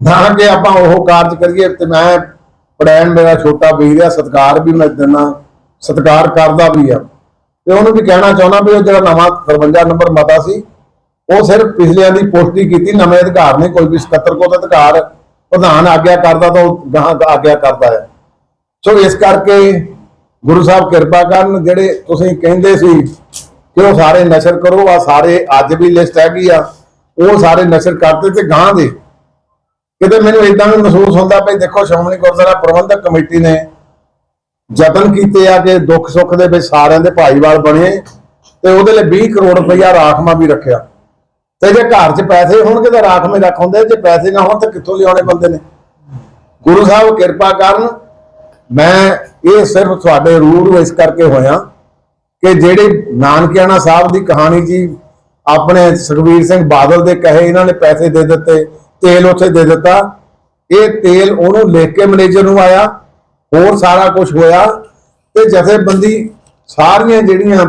ਨਾ ਕਿ ਆਪਾਂ ਉਹ ਕਾਰਜ ਕਰੀਏ ਤੇ ਮੈਂ ਪੜੈਣ ਮੇਰਾ ਛੋਟਾ ਵੀਰ ਆ, ਸਤਿਕਾਰ ਵੀ ਮੈਂ ਦਿੰਦਾ, ਸਤਿਕਾਰ ਕਰਦਾ ਵੀ ਆ। ਤੇ ਉਹਨੂੰ ਵੀ ਕਹਿਣਾ ਚਾਹੁੰਦਾ ਵੀ ਉਹ ਜਿਹੜਾ ਨਵਾਂ 53 ਨੰਬਰ ਮਤਾ ਸੀ, ਉਹ ਸਿਰਫ ਪਿਛਲਿਆਂ ਦੀ ਪੁਸ਼ਟੀ ਕੀਤੀ, ਨਵੇਂ ਅਧਿਕਾਰ ਨਹੀਂ, ਕੋਈ ਵੀ 77 ਕੋਲ ਅਧਿਕਾਰ ਪ੍ਰਧਾਨ ਆਗਿਆ ਕਰਦਾ ਤਾਂ ਉਹ ਗਾਹਾਂ ਆਗਿਆ ਕਰਦਾ ਹੈ। ਸੋ ਇਸ ਕਰਕੇ ਗੁਰੂ ਸਾਹਿਬ ਕਿਰਪਾ ਕਰਨ, ਜਿਹੜੇ ਤੁਸੀਂ ਕਹਿੰਦੇ ਸੀ ਕਿ ਉਹ ਸਾਰੇ ਨਸ਼ਰ ਕਰੋ ਆ ਸਾਰੇ ਅੱਜ ਵੀ ਲਿਸਟ ਹੈਗੀ ਆ, ਉਹ ਸਾਰੇ ਨਸ਼ਰ ਕਰਦੇ ਤੇ ਗਾਂ ਦੇ। ਕਿਤੇ ਮੈਨੂੰ ਇਦਾਂ ਵੀ ਮਹਿਸੂਸ ਹੁੰਦਾ ਵੀ ਦੇਖੋ ਸ਼੍ਰੋਮਣੀ ਗੁਰਦੁਆਰਾ ਪ੍ਰਬੰਧਕ ਕਮੇਟੀ ਨੇ ਯਤਨ ਕੀਤੇ ਆ ਕਿ ਦੁੱਖ ਸੁੱਖ ਦੇ ਵਿੱਚ ਸਾਰਿਆਂ ਦੇ ਭਾਈਵਾਲ ਬਣੇ ਤੇ ਉਹਦੇ ਲਈ 20 ਕਰੋੜ ਰੁਪਈਆ ਰਾਖਮਾ ਵੀ ਰੱਖਿਆ। ਤੇ ਜੇ ਘਰ 'ਚ ਪੈਸੇ ਹੋਣਗੇ ਤਾਂ ਰਾਖਮੇ ਰੱਖ ਹੁੰਦੇ ਜੇ ਪੈਸੇ ਨਾ ਹੋਣ ਤਾਂ ਕਿੱਥੋਂ ਲਿਆਉਣੇ ਬੰਦੇ ਨੇ? ਗੁਰੂ ਸਾਹਿਬ ਕਿਰਪਾ ਕਰਨ, ਮੈਂ ਇਹ ਸਿਰਫ ਤੁਹਾਡੇ ਰੂਲ ਇਸ ਕਰਕੇ ਹੋਇਆ ਕਿ ਜਿਹੜੇ ਨਾਨਕਿਆਣਾ ਸਾਹਿਬ ਦੀ ਕਹਾਣੀ ਜੀ, ਆਪਣੇ ਸੁਖਵੀਰ ਸਿੰਘ ਬਾਦਲ ਦੇ ਕਹੇ ਇਹਨਾਂ ਨੇ ਪੈਸੇ ਦੇ ਦਿੱਤੇ ਤੇਲ ਉੱਥੇ ਦੇ ਦਿੱਤਾ। ਇਹ ਤੇਲ ਉਹਨੂੰ ਲਿਖ ਕੇ ਮੈਨੇਜਰ ਨੂੰ ਆਇਆ। ਹੋਰ ਸਾਰਾ ਕੁਝ ਹੋਇਆ। ਤੇ ਜਥੇਬੰਦੀ ਸਾਰੀਆਂ ਜਿਹੜੀਆਂ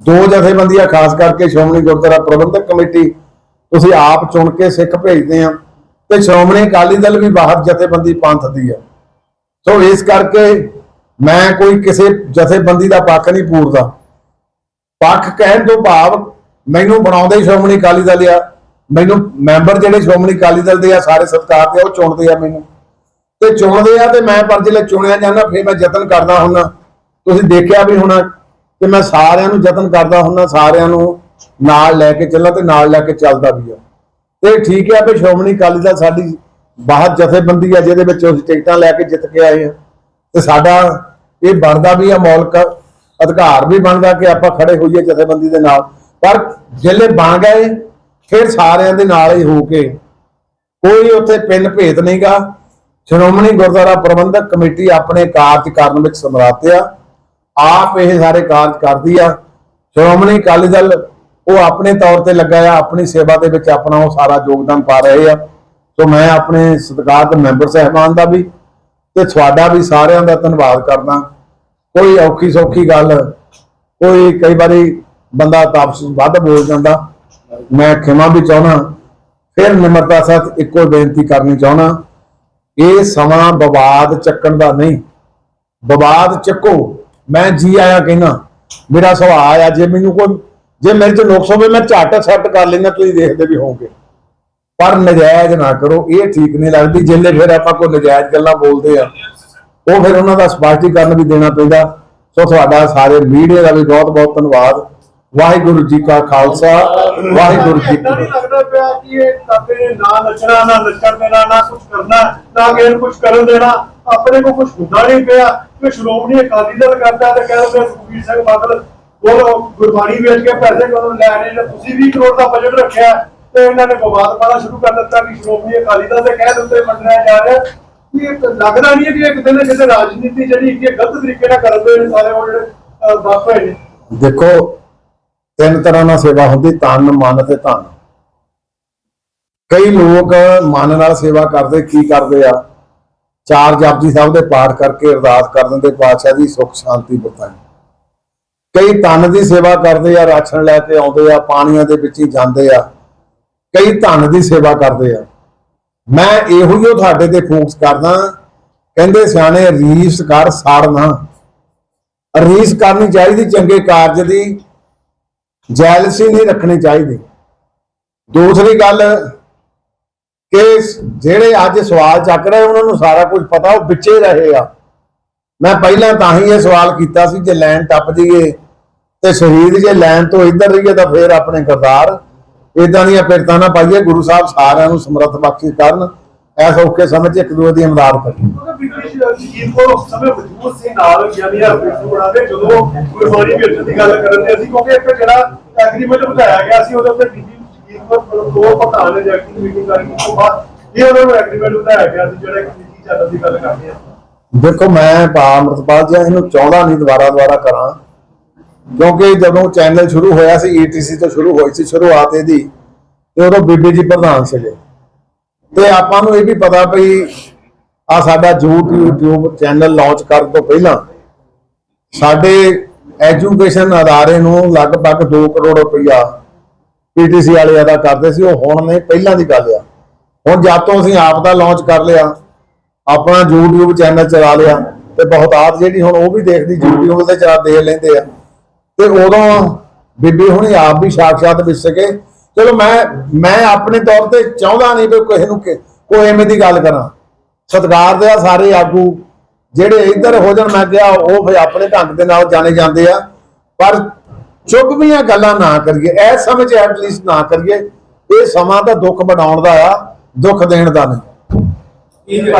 ਦੋ ਜਥੇਬੰਦੀਆਂ, ਖਾਸ ਕਰਕੇ ਸ਼੍ਰੋਮਣੀ ਗੁਰਦੁਆਰਾ ਪ੍ਰਬੰਧਕ ਕਮੇਟੀ, ਤੁਸੀਂ ਆਪ ਚੁਣ ਕੇ ਸਿੱਖ ਭੇਜਦੇ ਆ। ਤੇ ਸ਼੍ਰੋਮਣੀ ਅਕਾਲੀ ਦਲ ਵੀ ਬਾਹਰ ਜਥੇਬੰਦੀ ਪੰਥ ਦੀ ਆ। ਸੋ ਇਸ ਕਰਕੇ ਮੈਂ ਕੋਈ ਕਿਸੇ ਜਥੇਬੰਦੀ ਦਾ ਪੱਖ ਨਹੀਂ ਪੂਰਦਾ। ਪੱਖ ਕਹਿਣ ਤੋਂ ਭਾਵ ਮੈਨੂੰ ਬਣਾਉਂਦੇ ਹੀ ਸ਼੍ਰੋਮਣੀ ਅਕਾਲੀ ਦਲ ਆ। ਮੈਨੂੰ ਮੈਂਬਰ ਜਿਹੜੇ ਸ਼੍ਰੋਮਣੀ ਅਕਾਲੀ ਦਲ ਦੇ ਆ, ਸਾਰੇ ਸਤਿਕਾਰ ਤੇ ਉਹ ਚੁਣਦੇ ਆ ਮੈਨੂੰ। ਤੇ ਚੁਣਦੇ ਆ ਤੇ ਮੈਂ ਪਰ ਜਿਹੜੇ ਚੁਣਿਆ ਜਾਂਦਾ, ਫਿਰ ਮੈਂ ਯਤਨ ਕਰਦਾ ਹੁੰਨਾ ਤੁਸੀਂ ਦੇਖਿਆ ਵੀ ਹੋਣਾ ਕਿ ਮੈਂ ਸਾਰਿਆਂ ਨੂੰ ਯਤਨ ਕਰਦਾ ਹੁੰਨਾ ਸਾਰਿਆਂ ਨੂੰ ਨਾਲ ਲੈ ਕੇ ਚੱਲਾਂ ਤੇ ਨਾਲ ਲੈ ਕੇ ਚੱਲਦਾ ਵੀ ਆ। ਤੇ ਠੀਕ ਹੈ ਵੀ ਸ਼੍ਰੋਮਣੀ ਅਕਾਲੀ ਦਲ ਸਾਡੀ ਬਾਹਰ ਜਥੇਬੰਦੀ ਆ, ਜਿਹਦੇ ਵਿੱਚ ਅਸੀਂ ਟਿਕਟਾਂ ਲੈ ਕੇ ਜਿੱਤ ਕੇ ਆਏ ਆ। ਤੇ ਸਾਡਾ ਇਹ ਬਣਦਾ ਵੀ ਆ, ਮੌਲਿਕ ਅਧਿਕਾਰ ਵੀ ਬਣਦਾ ਕਿ ਆਪਾਂ ਖੜੇ ਹੋਈਏ ਜਥੇਬੰਦੀ ਦੇ ਨਾਲ। ਪਰ ਜਿਹੜੇ ਬਣ ਗਏ ਫਿਰ ਸਾਰਿਆਂ ਦੇ ਨਾਲ ਹੀ ਹੋ ਕੇ ਕੋਈ ਉੱਥੇ ਪਿੰਨ ਭੇਤ ਨਹੀਂਗਾ। ਸ਼੍ਰੋਮਣੀ ਗੁਰਦੁਆਰਾ ਪ੍ਰਬੰਧਕ ਕਮੇਟੀ ਆਪਣੇ ਕਾਰਜ ਕਰਨ ਵਿੱਚ ਸਮਰੱਥ ਆ। ਆਪ ਇਹ ਸਾਰੇ ਕਾਰਜ ਕਰਦੀ ਆ। ਸ਼੍ਰੋਮਣੀ ਅਕਾਲੀ ਦਲ ਉਹ ਆਪਣੇ ਤੌਰ ਤੇ ਲੱਗਾ ਆ, ਆਪਣੀ ਸੇਵਾ ਦੇ ਵਿੱਚ ਆਪਣਾ ਉਹ ਸਾਰਾ ਯੋਗਦਾਨ ਪਾ ਰਹੇ ਆ। ਸੋ ਮੈਂ ਆਪਣੇ ਸਤਿਕਾਰਤ ਮੈਂਬਰ ਸਹਿਬਾਨ ਦਾ ਵੀ ਤੇ ਤੁਹਾਡਾ ਵੀ ਸਾਰਿਆਂ ਦਾ ਧੰਨਵਾਦ ਕਰਦਾ। ਕੋਈ ਔਖੀ ਸੌਖੀ ਗੱਲ, ਕੋਈ ਕਈ ਵਾਰੀ ਬੰਦਾ ਤਾਪਸ ਵੱਧ ਬੋਲ ਜਾਂਦਾ। ਮੈਂ ਖਿਮਾ ਵੀ ਚਾਹਣਾ ਫਿਰ ਨਿਮਰਤਾ ਸਹਿਤ ਇੱਕੋ ਬੇਨਤੀ ਕਰਨੀ ਚਾਹਣਾ ਇਹ ਸਮਾਂ ਵਿਵਾਦ ਚੱਕਣ ਦਾ ਨਹੀਂ। ਵਿਵਾਦ ਚੱਕੋ। ਮੈਂ ਜੀ ਆਇਆ ਕਹਿਣਾ ਮੇਰਾ ਸੁਭਾਅ ਆ, ਜੇ ਮੈਨੂੰ ਕੋਈ, ਜੇ ਮੇਰੇ ਚ ਨੁਕਸ ਹੋਵੇ, ਮੈਂ ਝੱਟ ਸੈੱਟ ਕਰ ਲੈਂਦਾ, ਤੁਸੀਂ ਦੇਖਦੇ ਵੀ ਹੋਵੋਗੇ। ਪਰ ਨਜਾਇਜ਼ ਨਾ ਕਰੋ, ਇਹ ਠੀਕ ਨਹੀਂ ਲੱਗਦੀ। ਜਿੰਨੇ ਫਿਰ ਆਪਾਂ ਕੋਈ ਨਜਾਇਜ਼ ਗੱਲਾਂ ਬੋਲਦੇ ਆ, ਉਹ ਫਿਰ ਉਹਨਾਂ ਦਾ ਸਪਸ਼ਟੀਕਰਨ ਵੀ ਦੇਣਾ ਪੈਂਦਾ। ਸੋ ਤੁਹਾਡਾ ਸਾਰੇ ਮੀਡੀਆ ਦਾ ਵੀ ਬਹੁਤ ਬਹੁਤ ਧੰਨਵਾਦ। ਵਾਹਿਗੁਰੂ ਜੀ ਕਾ ਖਾਲਸਾ ਵਾਹਿਗੁਰੂ ਜੀ ਕੀ ਏਦਾਂ ਨਹੀਂ ਫਤਿਹ। ਲੱਗਦਾ ਪਿਆ ਕਿ ਇਹ ਕਾਕੇ ਨੇ ਨਾ ਨੱਚਣਾ ਨਾ ਨੱਚਣ ਦੇਣਾ ਨਾ ਕੁਝ ਕਰਨਾ ਨਾ ਕਿਸੇ ਨੂੰ ਕੁਝ ਕਰਨ ਦੇਣਾ। ਆਪਣੇ ਕੋ ਕੁਝ ਹੁੰਦਾ ਨਹੀਂ ਪਿਆ। ਕਿ ਸ਼੍ਰੋਮਣੀ ਅਕਾਲੀ ਦਲ ਕਰਦਾ ਤੇ ਕਹਿੰਦੇ ਸੁਖਬੀਰ ਸਿੰਘ ਬਾਦਲ ਉਹ ਗੁਰਬਾਣੀ ਵੇਚ ਕੇ ਪੈਸੇ ਕਦੋਂ ਲੈ ਰਹੇ ਨੇ ਤੁਸੀਂ 20 ਕਰੋੜ ਦਾ ਬਜਟ ਰੱਖਿਆ ਤੇ ਇਹਨਾਂ ਨੇ ਵਿਵਾਦ ਪਾਣਾ ਸ਼ੁਰੂ ਕਰ ਦਿੱਤਾ ਕਿ ਸ਼੍ਰੋਮਣੀ ਅਕਾਲੀ ਦਲ ਦੇ ਕਹਿ ਦਿੱਤੇ ਮੰਨਿਆ ਜਾ ਰਿਹਾ ਕਿ ਲੱਗਦਾ ਨਹੀਂ ਹੈ ਕਿ ਇਹ ਕਿਤੇ ਨਾ ਕਿਤੇ ਰਾਜਨੀਤੀ ਜਿਹੜੀ ਕਿ ਗਲਤ ਤਰੀਕੇ ਨਾਲ ਕਰਦੇ ਨੇ ਸਾਰੇ ਉਹ ਜਿਹੜੇ ਅਹ, ਦੱਸ ਹੋਏ ਨੇ। ਦੇਖੋ ਤਿੰਨ ਤਰ੍ਹਾਂ ਨਾਲ ਸੇਵਾ ਹੁੰਦੀ ਤਨ ਮਨ ਤੇ ਧਨ। ਕਈ ਲੋਕ ਮਨ ਨਾਲ ਸੇਵਾ ਕਰਦੇ, ਕੀ ਕਰਦੇ ਆ? ਚਾਰ ਜਪਜੀ ਸਾਹਿਬ ਦੇ ਪਾਠ ਕਰਕੇ ਅਰਦਾਸ ਕਰ ਦਿੰਦੇ, ਪਾਤਸ਼ਾਹ ਦੀ ਸੁਖ, ਸ਼ਾਂਤੀ ਬਤਾਈ ਕਈ ਤਨ ਦੀ ਸੇਵਾ ਕਰਦੇ ਆ, ਰਾਸ਼ਨ ਲੈ ਕੇ ਆਉਂਦੇ ਆ, ਪਾਣੀਆਂ ਦੇ ਵਿੱਚ ਹੀ ਜਾਂਦੇ ਆ। ਕਈ ਧਨ ਦੀ ਸੇਵਾ ਕਰਦੇ ਆ। ਮੈਂ ਇਹੋ ਹੀ ਉਹ ਤੁਹਾਡੇ ਤੇ ਫੋਕਸ ਕਰਦਾ, ਕਹਿੰਦੇ ਸਿਆਣੇ, ਰੀਸ ਕਰ ਸਾੜਨਾ ਰੀਸ ਕਰਨੀ ਚਾਹੀਦੀ, ਚੰਗੇ ਕਾਰਜ ਦੀ। ਜੈਲਸੀ ਨਹੀਂ ਰੱਖਣੀ ਚਾਹੀਦੀ। ਦੂਸਰੀ ਗੱਲ ਕਿ ਜਿਹੜੇ ਅੱਜ ਸਵਾਲ ਚੱਕ ਰਹੇ, ਉਹਨਾਂ ਨੂੰ ਸਾਰਾ ਕੁਝ ਪਤਾ, ਉਹ ਵਿੱਚੇ ਰਹੇ ਆ। ਮੈਂ ਪਹਿਲਾਂ ਤਾਂ ਹੀ ਇਹ ਸਵਾਲ ਕੀਤਾ ਸੀ, ਜੇ ਲਾਈਨ ਟੱਪ ਜਾਈਏ ਤੇ ਸ਼ਹੀਦ ਜੇ ਲਾਈਨ ਤੋਂ ਇੱਧਰ ਰਹੀਏ ਤਾਂ ਫੇਰ ਆਪਣੇ ਕਰਤਾਰ ਇਦਾਂ ਦੀਆਂ ਪਿਰਤਾਂ ਨਾ ਪਾਈਏ, ਗੁਰੂ ਸਾਹਿਬ ਸਾਰਿਆਂ ਨੂੰ ਸਮਰੱਥ ਬਖਸ਼ੀ ਕਰਨ। ਐਸ ਔਖੇ ਸਮੇਂ 'ਚ ਇੱਕ ਦੂਜੇ ਦੀ ਇਮਦਾਦ ਕਰੀਏ ਕਿਉਂਕਿ ਬ੍ਰਿਟਿਸ਼ ਜਗੀਰ ਕੋਲ ਉਸ ਸਮੇਂ ਮਜਬੂਰ ਸੀ ਨਾਲ ਯਾਨੀ ਆ ਬਿਲਕੁਲ ਬਣਾਦੇ ਜਦੋਂ ਗੁਰਬਾਣੀ ਵੇਚਣ ਦੀ ਗੱਲ ਕਰਨ ਦੇ ਅਸੀਂ ਕਿਉਂਕਿ ਇੱਕ ਜਿਹੜਾ ਐਗਰੀਮੈਂਟ ਬਿਠਾਇਆ ਗਿਆ ਸੀ ਉਹਦੇ ਉੱਤੇ ਬੀਬੀ ਜਗੀਰ ਕੋਲ ਦੋ ਪ੍ਰਧਾਨ ਨੇ ਜੈਕਟਿੰਗ ਮੀਟਿੰਗ ਕਰਕੇ ਉਸ ਤੋਂ ਬਾਅਦ ਇਹ ਉਹਨਾਂ ਨੂੰ ਐਗਰੀਮੈਂਟ ਬਿਠਾਇਆ ਗਿਆ ਸੀ ਜਿਹੜਾ ਇੱਕ ਨੀਤੀ ਚੱਲਣ ਦੀ ਗੱਲ ਕਰਦੇ ਆ। ਦੇਖੋ ਮੈਂ ਪਾ ਅਮਰਤਪਾਲ ਜੀ ਇਹਨੂੰ ਚਾਹੁੰਦਾ ਨਹੀਂ ਦੁਬਾਰਾ ਦੁਬਾਰਾ ਕਰਾਂ ਕਿਉਂਕਿ ਜਦੋਂ ਚੈਨਲ ਸ਼ੁਰੂ ਹੋਇਆ ਸੀ ETC ਤੋਂ ਸ਼ੁਰੂ ਹੋਈ ਸੀ ਸ਼ੁਰੂਆਤ ਇਹਦੀ ਤੇ ਉਦੋਂ ਬੀਬੀ ਜੀ ਪ੍ਰਧਾਨ ਸੀਗੇ। ਤੇ ਆਪਾਂ ਨੂੰ ਇਹ ਵੀ ਪਤਾ ਪਈ ਆ ਸਾਡਾ YouTube ਚੈਨਲ ਲਾਂਚ ਕਰਨ ਤੋਂ ਪਹਿਲਾਂ ਸਾਡੇ ਐਜੂਕੇਸ਼ਨ ਅਦਾਰੇ ਨੂੰ ਲਗਭਗ 2 ਕਰੋੜ ਰੁਪਈਆ ਪੀਟੀਸੀ ਵਾਲੇ ਅਦਾ ਕਰਦੇ ਸੀ, ਉਹ ਹੁਣ ਨਹੀਂ ਪਹਿਲਾਂ ਦੀ ਗੱਲ ਆ। ਹੁਣ ਜਦ ਤੋਂ ਅਸੀਂ ਆਪ ਦਾ ਲਾਂਚ ਕਰ ਲਿਆ, ਆਪਣਾ YouTube ਚੈਨਲ ਚਲਾ ਲਿਆ ਤੇ ਬਹੁਤਾਤ ਜਿਹੜੀ ਹੁਣ ਉਹ ਵੀ ਦੇਖਦੀ, YouTube ਤੇ ਚਲਾ, ਦੇਖ ਲੈਂਦੇ ਆ। ਤੇ ਉਦੋਂ ਬੀਬੀ ਹੁਣੀ ਆਪ ਵੀ ਸਾਖਸ਼ਾਤ ਵਿੱਚ ਸਕੇ ਚਲੋ ਮੈਂ ਮੈਂ ਆਪਣੇ ਤੌਰ ਤੇ ਚਾਹੁੰਦਾ ਨਹੀਂ ਵੀ ਕਿਸੇ ਨੂੰ ਕੋਈ ਐਵੇਂ ਦੀ ਗੱਲ ਕਰਾਂ। ਸਤਿਕਾਰ ਦੇ ਆ ਸਾਰੇ ਆਗੂ। ਜਿਹੜੇ ਇੱਧਰ ਹੋ ਜਾਣ, ਮੈਂ ਕਿਹਾ ਉਹ ਫਿਰ ਆਪਣੇ ਢੰਗ ਦੇ ਨਾਲ ਜਾਣੇ ਜਾਂਦੇ ਆ। ਪਰ ਚੁੱਭਵੀਆਂ ਗੱਲਾਂ ਨਾ ਕਰੀਏ। ਇਸ ਸਮੇਂ 'ਚ ਐਟਲੀਸਟ ਨਾ ਕਰੀਏ। ਇਹ ਸਮਾਂ ਤਾਂ ਦੁੱਖ ਬਣਾਉਣ ਦਾ ਆ, ਦੁੱਖ ਦੇਣ ਦਾ ਨਹੀਂ। ਇਹ